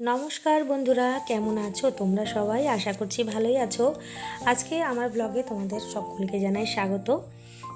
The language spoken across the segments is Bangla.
নমস্কার বন্ধুরা, কেমন আছো? তোমরা সবাই? আশা করছি ভালোই আছো। আজকে আমার ব্লগে তোমাদের সকলকে জানাই স্বাগত।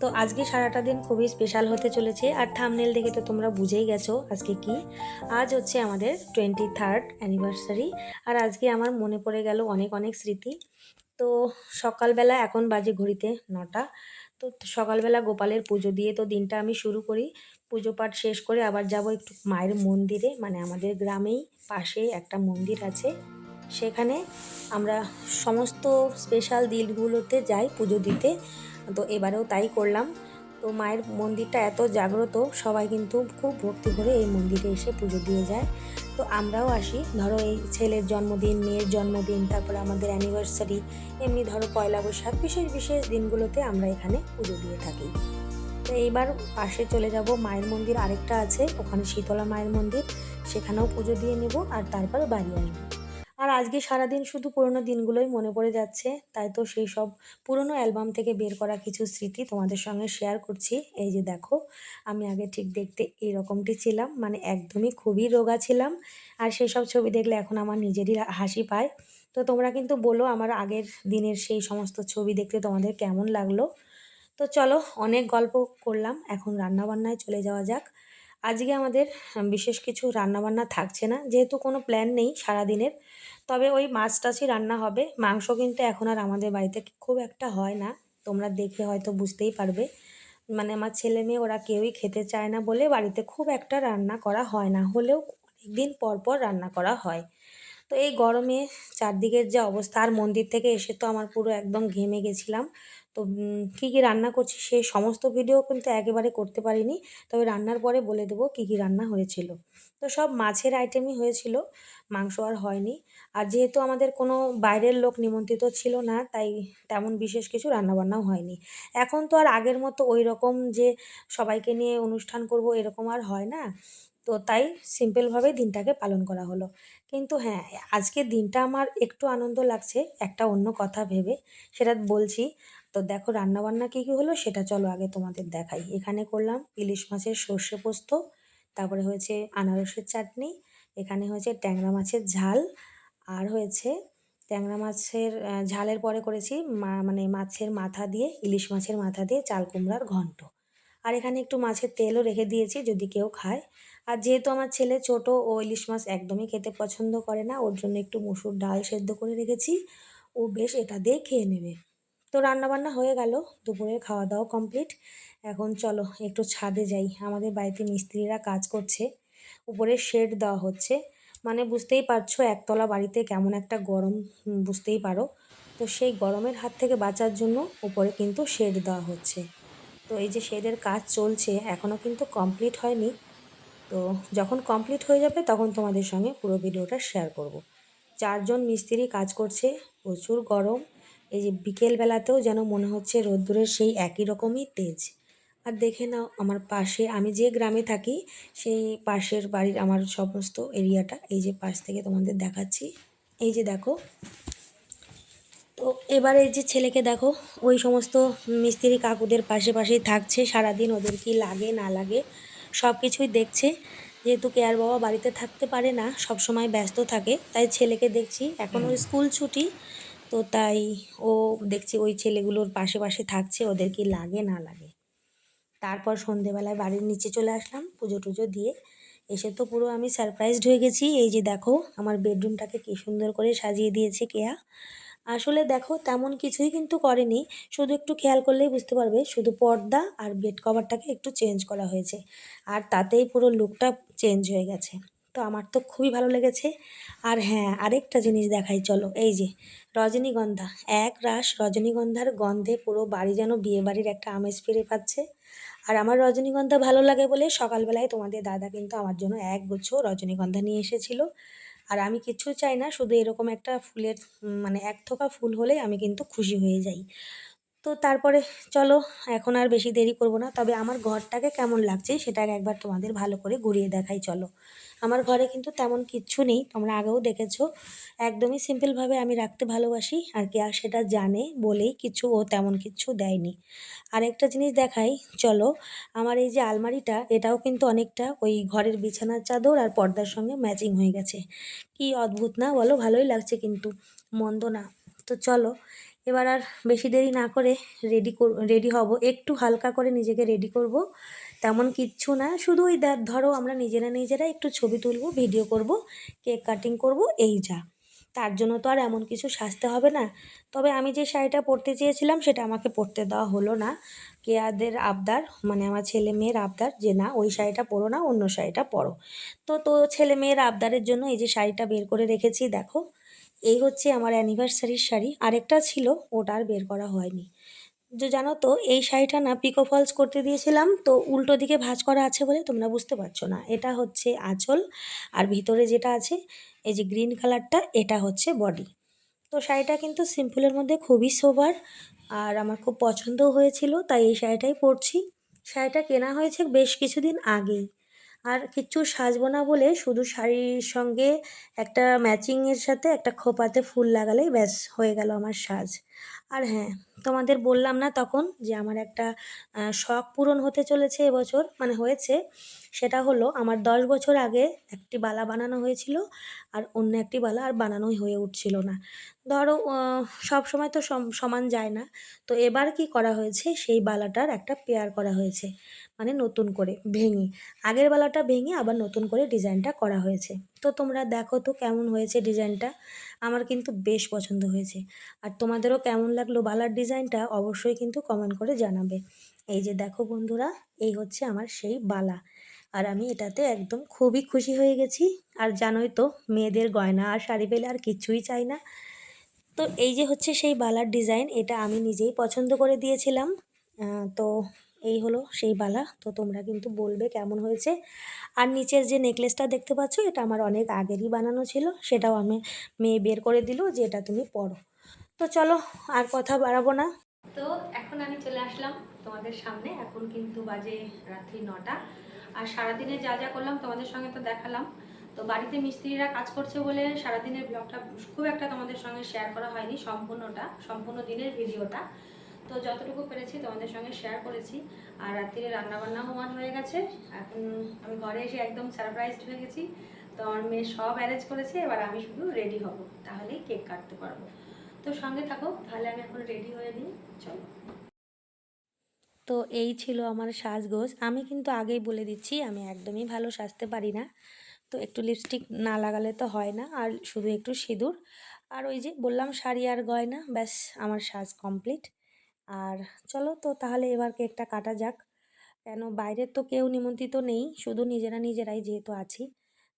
তো আজকে সারাটা দিন খুবই স্পেশাল হতে চলেছে। আর থামনেল দেখে তো তোমরা বুঝেই গেছো আজকে কি। আজ হচ্ছে আমাদের টোয়েন্টি থার্ড অ্যানিভার্সারি আর আজকে আমার মনে পড়ে গেল অনেক অনেক স্মৃতি। তো সকালবেলা এখন বাজে ঘড়িতে নটা। তো সকালবেলা গোপালের পুজো দিয়ে তো দিনটা আমি শুরু করি। পুজো পাঠ শেষ করে আবার যাব একটু মায়ের মন্দিরে মানে আমাদের গ্রামেই পাশে একটা মন্দির আছে। সেখানে আমরা সমস্ত স্পেশাল দিনগুলোতে যাই পুজো দিতে। তো এবারেও তাই করলাম। তো মায়ের মন্দিরটা এত জাগ্রত, সবাই কিন্তু খুব ভক্তি করে এই মন্দিরে এসে পুজো দিয়ে যায়। তো আমরাও আসি। ধরো এই ছেলের জন্মদিন, মেয়ের জন্মদিন, তারপরে আমাদের অ্যানিভার্সারি এমনি ধরো পয়লা বৈশাখ, বিশেষ বিশেষ দিনগুলোতে আমরা এখানে পুজো দিয়ে থাকি। তো এইবার পাশে চলে যাব, মায়ের মন্দির আরেকটা আছে, ওখানে শীতলা মায়ের মন্দির, সেখানেও পুজো দিয়ে নেব, আর তারপর বাড়ি আসব। আর আজকে সারাদিন শুধু পুরোনো দিনগুলোই মনে পড়ে যাচ্ছে। তাই তো সেই সব পুরনো অ্যালবাম থেকে বের করা কিছু স্মৃতি তোমাদের সঙ্গে শেয়ার করছি। এই যে দেখো, আমি আগে ঠিক দেখতে এইরকমটি ছিলাম মানে একদমই খুবই রোগা ছিলাম। আর সেই সব ছবি দেখলে এখন আমার নিজেরই হাসি পায়। তো তোমরা কিন্তু বলো আমার আগের দিনের সেই সমস্ত ছবি দেখতে তোমাদের কেমন লাগল। তো চলো অনেক গল্প করলাম, এখন রান্নাবান্নায় চলে যাওয়া যাক। আজকে আমাদের বিশেষ কিছু রান্নাবান্না থাকছে না। যেহেতু কোনো প্ল্যান নেই সারাদিনের, তবে ওই মাছ টাছই রান্না হবে। মাংস কিন্তু এখন আর আমাদের বাড়িতে খুব একটা হয় না। তোমরা দেখে হয়তো বুঝতেই পারবে। মানে আমার ছেলে মেয়ে, ওরা কেউই খেতে চায় না বলে বাড়িতে খুব একটা রান্না করা হয় না। হলেও অনেকদিন পর পর রান্না করা হয়। তো এই গরমে চারদিকের যে অবস্থা, আর মন্দির থেকে এসে তো আমার পুরো একদম ঘেমে গেছিলাম। তো কী কী রান্না করছি সেই সমস্ত ভিডিও কিন্তু একেবারে করতে পারিনি। তবে রান্নার পরে বলে দেবো কী কী রান্না হয়েছিল। তো সব মাছের আইটেমই হয়েছিল, মাংস আর হয়নি। আর যেহেতু আমাদের কোনো বাইরের লোক নিমন্ত্রিত ছিল না, তাই তেমন বিশেষ কিছু রান্নাবান্নাও হয়নি। এখন তো আর আগের মতো ওই রকম যে সবাইকে নিয়ে অনুষ্ঠান করব এরকম আর হয় না। তো তাই সিম্পলভাবে দিনটাকে পালন করা হলো। কিন্তু হ্যাঁ আজকের দিনটা আমার একটু আনন্দ লাগছে, একটা অন্য কথা ভেবে। সেটা বলছি তো দেখো রান্নাবান্না কী কী হলো সেটা চলো আগে তোমাদের দেখাই। এখানে করলাম ইলিশ মাছের সর্ষে পোস্ত, তারপরে হয়েছে আনারসের চাটনি, এখানে হয়েছে ট্যাংরা মাছের ঝাল, আর হয়েছে ট্যাংরা মাছের ঝালের পরে করেছি মা মানে মাছের মাথা দিয়ে, ইলিশ মাছের মাথা দিয়ে চাল কুমড়ার ঘন্ট। আর এখানে একটু মাছের তেলও রেখে দিয়েছি যদি কেউ খায়। আর যেহেতু আমার ছেলে ছোট, ও ইলিশ মাছ একদমই খেতে পছন্দ করে না, ওর জন্য একটু মুসুর ডাল সেদ্ধ করে রেখেছি। ও বেশ এটা দিয়ে খেয়ে নেবে। তো রান্নাবান্না হয়ে গেল, দুপুরের খাওয়া দাওয়া কমপ্লিট এখন চলো একটু ছাদে যাই, আমাদের বাড়িতে মিস্ত্রিরা কাজ করছে, উপরে শেড দেওয়া হচ্ছে। মানে বুঝতেই পারছ, একতলা বাড়িতে কেমন একটা গরম বুঝতেই পারো। তো সেই গরমের হাত থেকে বাঁচার জন্য উপরে কিন্তু শেড দেওয়া হচ্ছে। তো এই যে শেডের কাজ চলছে এখনও কিন্তু কমপ্লিট হয়নি। তো যখন কমপ্লিট হয়ে যাবে, তখন তোমাদের সঙ্গে পুরো ভিডিওটা শেয়ার করব। চারজন মিস্ত্রি কাজ করছে, প্রচুর গরম। এই যে বিকেলবেলাতেও যেন মনে হচ্ছে রোদ্দুরের সেই একই রকমই তেজ। আর দেখে নাও, আমার পাশে, আমি যে গ্রামে থাকি, সেই পাশের বাড়ির আমার সমস্ত এরিয়াটা, এই যে পাশ থেকে তোমাদের দেখাচ্ছি। এই যে দেখো, তো এবারে যে ছেলেকে দেখো, ওই সমস্ত মিস্ত্রি কাকুদের পাশে পাশেই থাকছে, সারাদিন ওদের কি লাগে, না লাগে সব কিছুই দেখছে। যেহেতু কেয়ার বাবা বাড়িতে থাকতে পারে না সব সময় ব্যস্ত থাকে, তাই ছেলেকে দেখছি। এখন ওর স্কুল ছুটি তো তাই ও দেখছি ওই ছেলেগুলোর পাশে পাশে থাকছে, ওদের কি লাগে না লাগে। তারপর সন্ধেবেলায় বাড়ির নিচে চলে আসলাম, পুজো টুজো দিয়ে। এসে তো পুরো আমি সারপ্রাইজড হয়ে গেছি। এই যে দেখো, আমার বেডরুমটাকে কি সুন্দর করে সাজিয়ে দিয়েছে কেয়া। আসলে দেখো, তেমন কিছুই কিন্তু করেনি। শুধু একটু খেয়াল করলেই বুঝতে পারবে, শুধু পর্দা আর বেড কভারটাকে একটু চেঞ্জ করা হয়েছে। আর তাতেই পুরো লুকটা চেঞ্জ হয়ে গেছে। তো আমার তো খুবই ভালো লেগেছে। আর হ্যাঁ আরেকটা জিনিস দেখাই, চলো। এই যে, রজনীগন্ধা। এক রাস রজনীগন্ধার গন্ধে পুরো বাড়ি যেন বিয়ে বাড়ির একটা আমেজ ফিরে পাচ্ছে। আর আমার রজনীগন্ধা ভালো লাগে বলে সকালবেলায় তোমাদের দাদা কিন্তু আমার জন্য এক গুচ্ছ রজনীগন্ধা নিয়ে এসেছিল। আর আমি কিচ্ছু চাই না, শুধু এরকম একটা ফুলের মানে এক থোকা ফুল হলেই আমি কিন্তু খুশি হয়ে যাই। তো তারপরে চলো, এখন আর বেশি দেরি করব না। তবে আমার ঘরটাকে কেমন লাগছে সেটা একবার তোমাদের ভালো করে ঘুরিয়ে দেখাই, চলো। আমার ঘরে কিন্তু তেমন কিচ্ছু নেই, তোমরা আগেও দেখেছ। একদমই সিম্পলভাবে আমি রাখতে ভালোবাসি, আর কি আর সেটা জানে বলেই কিছু ও তেমন কিছু দেয়নি। আর একটা জিনিস দেখাই, চলো। আমার এই যে আলমারিটা, এটাও কিন্তু অনেকটা ওই ঘরের বিছানার চাদর আর পর্দার সঙ্গে ম্যাচিং হয়ে গেছে। কি অদ্ভুত না? বলো, ভালোই লাগছে কিন্তু। মন্দ না। তো চলো এবার আর বেশি দেরি না করে রেডি রেডি হব। একটু হালকা করে নিজেকে রেডি করব। তেমন কিচ্ছু না, শুধু ওই ধরো আমরা নিজেরা নিজেরা একটু ছবি তুলব ভিডিও করব কেক কাটিং করব, এই যা। তার জন্য তো আর এমন কিছু সাজতে হবে না। তবে আমি যে শাড়িটা পরতে চেয়েছিলাম, সেটা আমাকে পরতে দেওয়া হলো না। কেয়াদের আবদার মানে আমার ছেলে মেয়ের আবদার যে না, ওই শাড়িটা পরো না, অন্য শাড়িটা পরো। তো তো ছেলে মেয়ের আবদারের জন্য এই যে শাড়িটা বের করে রেখেছি, দেখো। এই হচ্ছে আমার অ্যানিভার্সারির শাড়ি। আরেকটা ছিল, ওটা আর বের করা হয়নি। যে জানো তো, এই শাড়িটা না পিকো ফলস করতে দিয়েছিলাম, তো উল্টো দিকে ভাঁজ করা আছে বলে তোমরা বুঝতে পারছ না। এটা হচ্ছে আঁচল, আর ভিতরে যেটা আছে, এই যে গ্রিন কালারটা, এটা হচ্ছে বডি। তো শাড়িটা কিন্তু সিম্পলের মধ্যে খুবই সোবার আর আমার খুব পছন্দও হয়েছিল, তাই এই শাড়িটাই পরছি। শাড়িটা কেনা হয়েছে বেশ কিছুদিন আগেই। আর কিচ্ছু সাজবো না বলে শুধু শাড়ির সঙ্গে একটা ম্যাচিংয়ের সাথে একটা খোপাতে ফুল লাগালেই ব্যাস হয়ে গেল আমার সাজ। আর হ্যাঁ তোমাদের বললাম না তখন যে আমার একটা শখ পূরণ হতে চলেছে এবছর মানে হয়েছে। সেটা হলো আমার দশ বছর আগে একটি বালা বানানো হয়েছিল আর অন্য একটি বালা আর বানানোই হয়ে উঠছিল না। ধরো সব সময় তো সমান যায় না। তো এবার কি করা হয়েছে? সেই বালাটার একটা পেয়ার করা হয়েছে মানে নতুন করে ভেঙে। আগের বালাটা ভেঙে আবার নতুন করে ডিজাইনটা করা হয়েছে। তো তোমরা দেখো তো কেমন হয়েছে ডিজাইনটা। আমার কিন্তু বেশ পছন্দ হয়েছে। আর তোমাদেরও কেমন লাগল বালার ডিজাইনটা অবশ্যই কিন্তু কমেন্ট করে জানাবে। এই যে দেখো বন্ধুরা, এই হচ্ছে আমার সেই বালা। আর আমি এটাতে একদম খুবই খুশি হয়ে গেছি। আর জানোই তো, মেয়েদের গয়না আর শাড়ি পেলে আর কিছুই চাই না। তো এই যে হচ্ছে সেই বালার ডিজাইন, এটা আমি নিজেই পছন্দ করে দিয়েছিলাম। তো এই হলো সেই বালা। তো তোমরা কিন্তু বলবে কেমন হয়েছে। আর নিচের যে নেকলেসটা দেখতে পাচ্ছ, এটা আমার অনেক আগেরই বানানো ছিল। সেটাও আমি মেয়ে বের করে দিল যে এটা তুমি পড়ো তো চলো, আর কথা বাড়াবো না। তো এখন আমি চলে আসলাম তোমাদের সামনে। এখন কিন্তু বাজে রাত্রি নটা। আর সারাদিনে যা যা করলাম তোমাদের সঙ্গে তো দেখালাম। তো বাড়িতে মিস্ত্রিরা কাজ করছে বলে সারাদিনের ব্লগটা খুব একটা তোমাদের সঙ্গে শেয়ার করা হয়নি, সম্পূর্ণটা, সম্পূর্ণ দিনের ভিডিওটা তো যতটুকু পেরেছি তোমাদের সঙ্গে শেয়ার করেছি। আর রাত্রিরে রান্নাবান্না হোমান হয়ে গেছে। এখন আমি ঘরে এসে একদম সারপ্রাইজড হয়ে গেছি। তো আমার মেয়ে সব অ্যারেঞ্জ করেছে, এবার আমি শুধু রেডি হব। তাহলেই কেক কাটতে পারব। তো সঙ্গে থাকো, তাহলে আমি এখন রেডি হয়ে নিই। চলো। তো এই ছিল আমার সাজগোজ। আমি কিন্তু আগেই বলে দিচ্ছি, আমি একদমই ভালো সাজতে পারি না। তো একটু লিপস্টিক না লাগালে তো হয় না, আর শুধু একটু সিঁদুর। আর ওই যে বললাম শাড়ি আর গয়না, ব্যাস আমার সাজ কমপ্লিট আর চলো তো তাহলে এবার কেকটা কাটা যাক। কেন বাইরের তো কেউ নিমন্ত্রিত নেই, শুধু নিজেরা নিজেরাই যেহেতু আছি,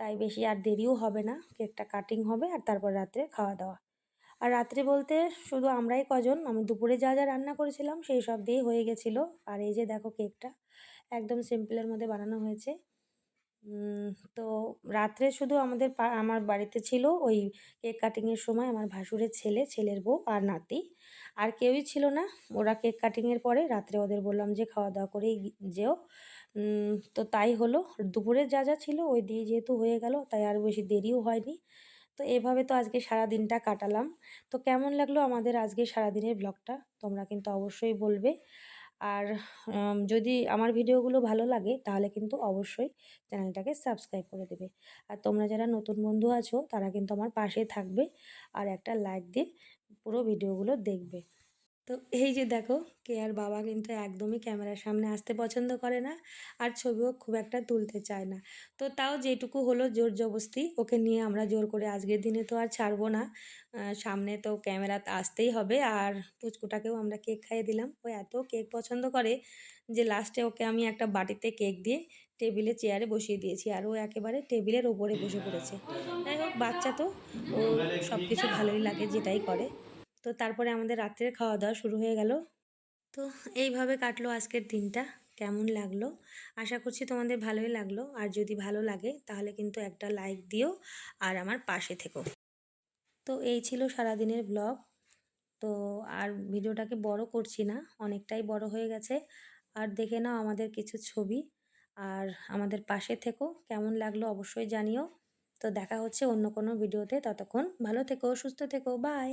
তাই বেশি আর দেরিও হবে না। কেকটা কাটিং হবে আর তারপর রাত্রে খাওয়া দাওয়া। আর রাত্রে বলতে শুধু আমরাই কজন, আমি দুপুরে যা যা রান্না করেছিলাম সেই সব দিয়েই হয়ে গেছিল। আর এই যে দেখো কেকটা, একদম সিম্পলের মধ্যে বানানো হয়েছে। তো রাত্রে শুধু আমাদের আমার বাড়িতে ছিল ওই কেক কাটিংয়ের সময় আমার ভাসুরের ছেলে, ছেলের বউ আর নাতি। আর কেউই ছিল না। ওরা কেক কাটিংয়ের পরে রাত্রে ওদের বললাম যে খাওয়া দাওয়া করেই যেও। তো তাই হলো। দুপুরে যা যা ছিল ওই দিয়ে যেহেতু হয়ে গেল, তাই আর বেশি দেরিও হয়নি। তো এভাবে তো আজকে সারা দিনটা কাটালাম। তো কেমন লাগল আমাদের আজকে সারাদিনের ব্লগটা? তোমরা কিন্তু অবশ্যই বলবে। আর যদি আমার ভিডিওগুলো ভালো লাগে, তাহলে কিন্তু অবশ্যই চ্যানেলটাকে সাবস্ক্রাইব করে দেবে। আর তোমরা যারা নতুন বন্ধু আছো, তারা কিন্তু আমার পাশে থাকবে আর একটা লাইক দিয়ে পুরো ভিডিওগুলো দেখবে। তো এই যে দেখো, কে আর বাবা কিন্তু একদমই ক্যামেরার সামনে আসতে পছন্দ করে না আর ছবিও খুব একটা তুলতে চায় না। তো তাও যেটুকু হলো জোর জবস্তি ওকে নিয়ে আমরা জোর করে আজকের দিনে তো আর ছাড়বো না। সামনে তো ক্যামেরা আসতেই হবে আর পুচকুটাকেও আমরা কেক খাইয়ে দিলাম। ও এত কেক পছন্দ করে যে লাস্টে ওকে আমি একটা বাটিতে কেক দিয়ে টেবিলে, চেয়ারে বসিয়ে দিয়েছি আর ও একেবারে টেবিলের ওপরে বসে পড়েছে। যাই হোক, বাচ্চা তো, ও সব কিছু ভালোই লাগে যেটাই করে। তো তারপরে আমাদের রাত্রের খাওয়া দাওয়া শুরু হয়ে গেল। তো এইভাবে কাটলো আজকের দিনটা। কেমন লাগল? আশা করছি তোমাদের ভালোই লাগল। আর যদি ভালো লাগে, তাহলে কিন্তু একটা লাইক দিও আর আমার পাশে থেকো। তো এই ছিল সারাদিনের ব্লগ। তো আর ভিডিওটাকে বড় করছি না, অনেকটাই বড় হয়ে গেছে। আর দেখে নাও আমাদের কিছু ছবি। আর আমাদের পাশে থেকো। কেমন লাগল অবশ্যই জানিও। তো দেখা হচ্ছে অন্য কোনো ভিডিওতে। ততক্ষণ ভালো থেকো, সুস্থ থেকো। বাই!